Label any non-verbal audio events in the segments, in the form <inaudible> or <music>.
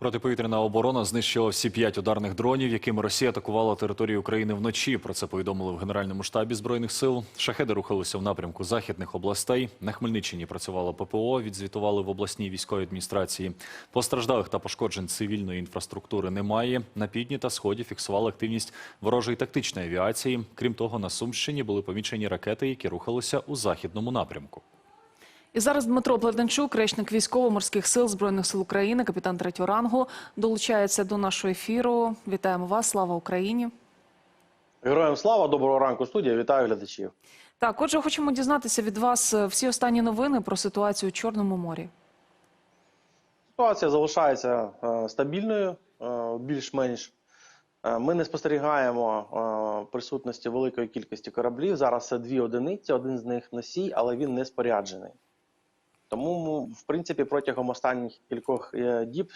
Протиповітряна оборона знищила всі п'ять ударних дронів, якими Росія атакувала територію України вночі. Про це повідомили в Генеральному штабі збройних сил. Шахеди рухалися в напрямку західних областей. На Хмельниччині працювало ППО. Відзвітували в обласній військовій адміністрації. Постраждалих та пошкоджень цивільної інфраструктури немає. На півдні та сході фіксували активність ворожої тактичної авіації. Крім того, на Сумщині були помічені ракети, які рухалися у західному напрямку. І зараз Дмитро Плетенчук, речник військово-морських сил збройних сил України, капітан третього рангу, долучається до нашого ефіру. Вітаємо вас! Слава Україні! Героям слава, доброго ранку, студія. Вітаю глядачів. Так, отже, хочемо дізнатися від вас е, всі останні новини про ситуацію у Чорному морі. Ситуація залишається е, стабільною, е, більш-менш. Ми не спостерігаємо присутності великої кількості кораблів. Зараз це дві одиниці, один з них носій, але він не споряджений. Тому, в принципі, протягом останніх кількох е, діб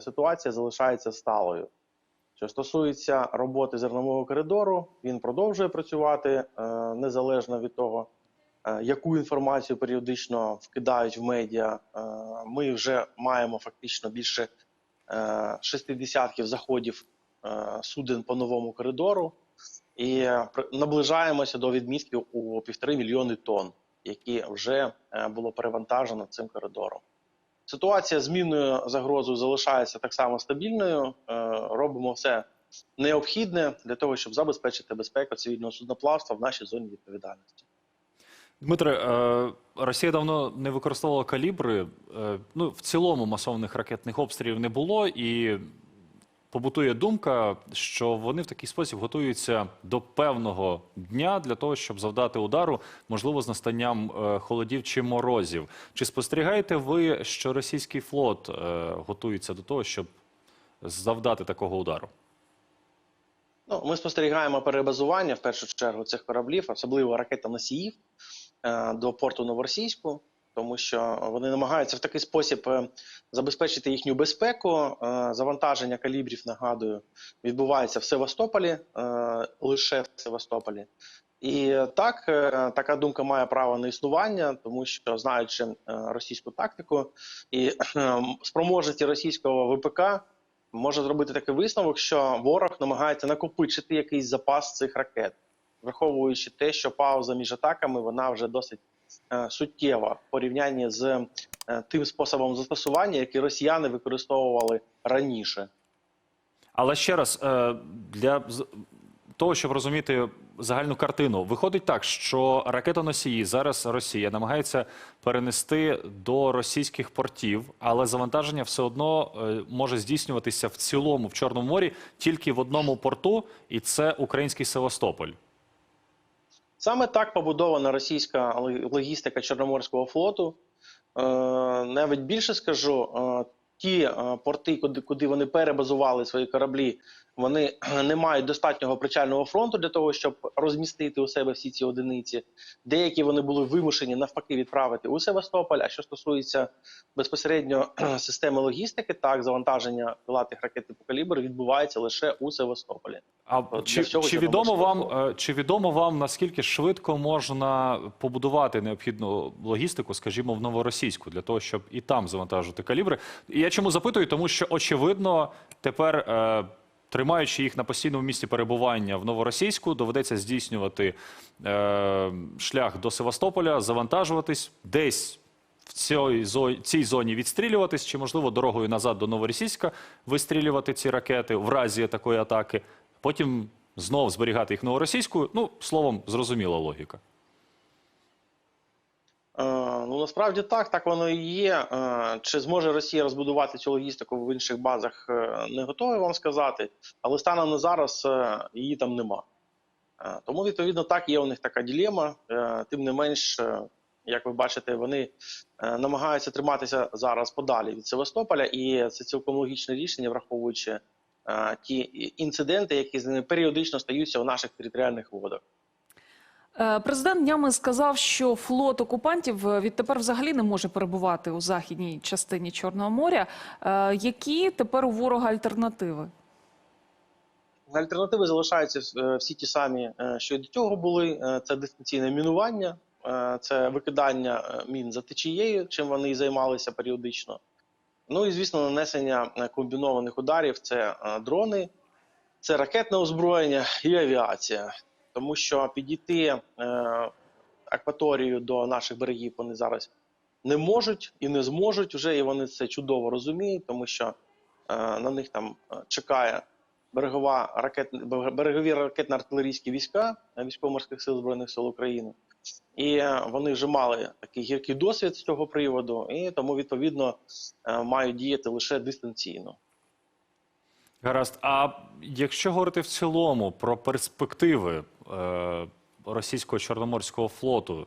ситуація залишається сталою. Що стосується роботи зернового коридору, він продовжує працювати е, незалежно від того, е, яку інформацію періодично вкидають в медіа. Ми вже маємо фактично більше е, шести десятків заходів суден по новому коридору і наближаємося до відмітків у півтори мільйони тонн, які вже е, було перевантажено цим коридором. Ситуація з мінною загрозою залишається так само стабільною. Е, Робимо все необхідне для того, щоб забезпечити безпеку цивільного судноплавства в нашій зоні відповідальності. Дмитре, е, Росія давно не використовувала калібри. Ну, в цілому масованих ракетних обстрілів не було, і побутує думка, що вони в такий спосіб готуються до певного дня для того, щоб завдати удару, можливо, з настанням е, холодів чи морозів. Чи спостерігаєте ви, що російський флот е, готується до того, щоб завдати такого удару? Ну, ми спостерігаємо перебазування в першу чергу цих кораблів, особливо ракетоносіїв, е, до порту Новоросійську, тому що вони намагаються в такий спосіб е, забезпечити їхню безпеку. Е, Завантаження калібрів, нагадую, відбувається в Севастополі, е, лише в Севастополі. І так, така думка має право на існування, тому що знаючи російську тактику і спроможності російського ВПК, може зробити такий висновок, що ворог намагається накопичити якийсь запас цих ракет, враховуючи те, що пауза між атаками вона вже досить суттєва в порівнянні з е, тим способом застосування, який росіяни використовували раніше. Але ще раз, е, для того, щоб розуміти загальну картину, виходить так, що ракетоносії зараз Росія намагається перенести до російських портів, але завантаження все одно е, може здійснюватися в цілому в Чорному морі тільки в одному порту, і це український Севастополь. Саме так побудована російська логістика Чорноморського флоту. Е, навіть більше скажу, е, ті е, порти, куди, вони перебазували свої кораблі, вони <clears throat> не мають достатнього причального фронту для того, щоб розмістити у себе всі ці одиниці. Деякі вони були вимушені навпаки відправити у Севастополь. А що стосується безпосередньо <clears throat> системи логістики, так завантаження крилатих ракет типу калібр відбувається лише у Севастополі. А чи, чи відомо вам, е, чи відомо вам наскільки швидко можна побудувати необхідну логістику, скажімо, в новоросійську, для того, щоб і там завантажити калібри? І я чому запитую? Тому що очевидно тепер. Е, Тримаючи їх на постійному місці перебування в новоросійську, доведеться здійснювати е, шлях до Севастополя, завантажуватись десь в цій, зо- цій зоні відстрілюватись, чи можливо дорогою назад до Новоросійська вистрілювати ці ракети в разі такої атаки, потім знов зберігати їх в новоросійську. Ну, словом, зрозуміла логіка. Е, Ну насправді так, так воно і є. Е, Чи зможе Росія розбудувати цю логістику в інших базах, е, не готовий вам сказати, але станом на зараз е, її там нема. Е, Тому, відповідно, так є у них така ділема. Е, Тим не менш, е, як ви бачите, вони е, намагаються триматися зараз подалі від Севастополя, і це цілком логічне рішення, враховуючи ті інциденти, які з ними періодично стаються у наших територіальних водах. Е, Президент днями сказав, що флот окупантів е, відтепер взагалі не може перебувати у західній частині Чорного моря. Е, Які тепер у ворога альтернативи? Альтернативи залишаються е, всі ті самі, е, що й до цього були. Е, Це дистанційне мінування, е, це викидання е, мін за течією, чим вони і займалися періодично. Ну і звісно, нанесення е, комбінованих ударів це е, дрони, це ракетне озброєння і авіація. Тому що підійти е, акваторію до наших берегів вони зараз не можуть і не зможуть вже, і вони це чудово розуміють, тому що на них там чекає берегова ракет, берегові ракетно-артилерійські війська військово-морських сил збройних сил України. І е, вони вже мали такий гіркий досвід з цього приводу, і тому відповідно е, мають діяти лише дистанційно. Гаразд. А якщо говорити в цілому про перспективи е, російського чорноморського флоту,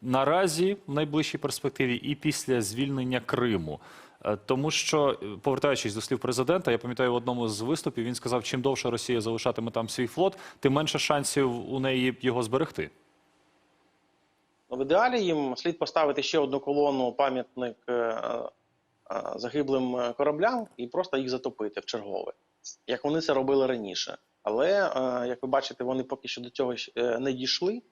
наразі в найближчій перспективі і після звільнення Криму. Е, Тому що, повертаючись до слів президента, я пам'ятаю в одному з виступів, він сказав, чим довше Росія залишатиме там свій флот, тим менше шансів у неї його зберегти. В ідеалі їм слід поставити ще одну колону пам'ятник е, е, загиблим е, кораблям і просто їх затопити в чергове, як вони це робили раніше. Але, як ви бачите, вони поки що до цього не дійшли.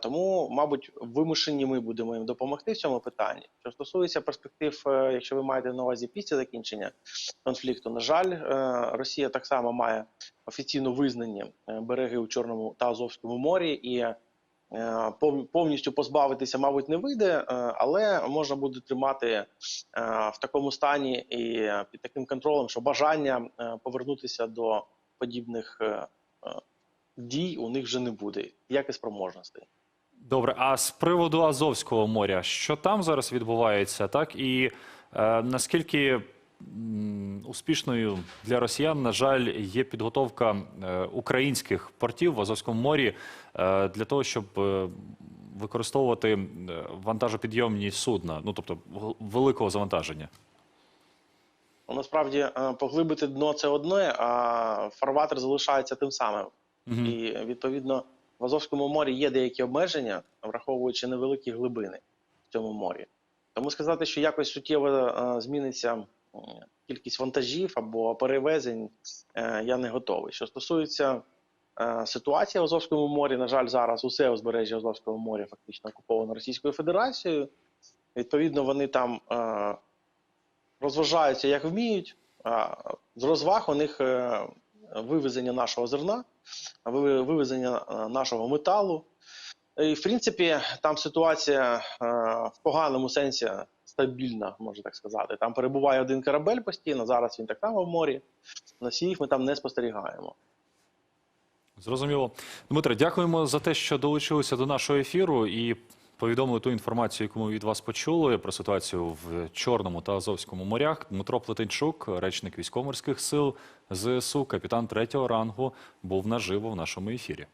Тому, мабуть, вимушені ми будемо їм допомогти в цьому питанні. Що стосується перспектив, якщо ви маєте на увазі після закінчення конфлікту, на жаль, Росія так само має офіційно визнані береги у Чорному та Азовському морі, і повністю позбавитися, мабуть, не вийде, е, але можна буде тримати е, в такому стані і е, під таким контролем, що бажання е, повернутися до подібних е, е, дій у них вже не буде, як і спроможностей. Добре, а з приводу Азовського моря, що там зараз відбувається, так і е, наскільки успішною для росіян, на жаль, є підготовка е, українських портів в Азовському морі е, для того, щоб е, використовувати вантажопідйомні судна, ну тобто великого завантаження. Ну, Насправді поглибити дно це одне, а фарватер залишається тим самим. Мгм. І відповідно в Азовському морі є деякі обмеження, враховуючи невеликі глибини в цьому морі. Тому сказати, що якось суттєво зміниться кількість вантажів або перевезень, е, я не готовий. Що стосується е, ситуації в Азовському морі, на жаль, зараз усе узбережжя Азовського моря фактично окуповано Російською Федерацією. Відповідно, вони там е, розважаються як вміють. З розваг у них вивезення нашого зерна, вивезення нашого металу. І, в принципі, там ситуація в поганому сенсі стабільна, можна так сказати. Там перебуває один корабель постійно, зараз він так само в морі. Носіїв ми там не спостерігаємо. Зрозуміло. Дмитре, дякуємо за те, що долучилися до нашого ефіру і повідомили ту інформацію, яку ми від вас почули про ситуацію в Чорному та Азовському морях. Дмитро Плетенчук, речник військово-морських сил ЗСУ, капітан третього рангу, був наживо в нашому ефірі.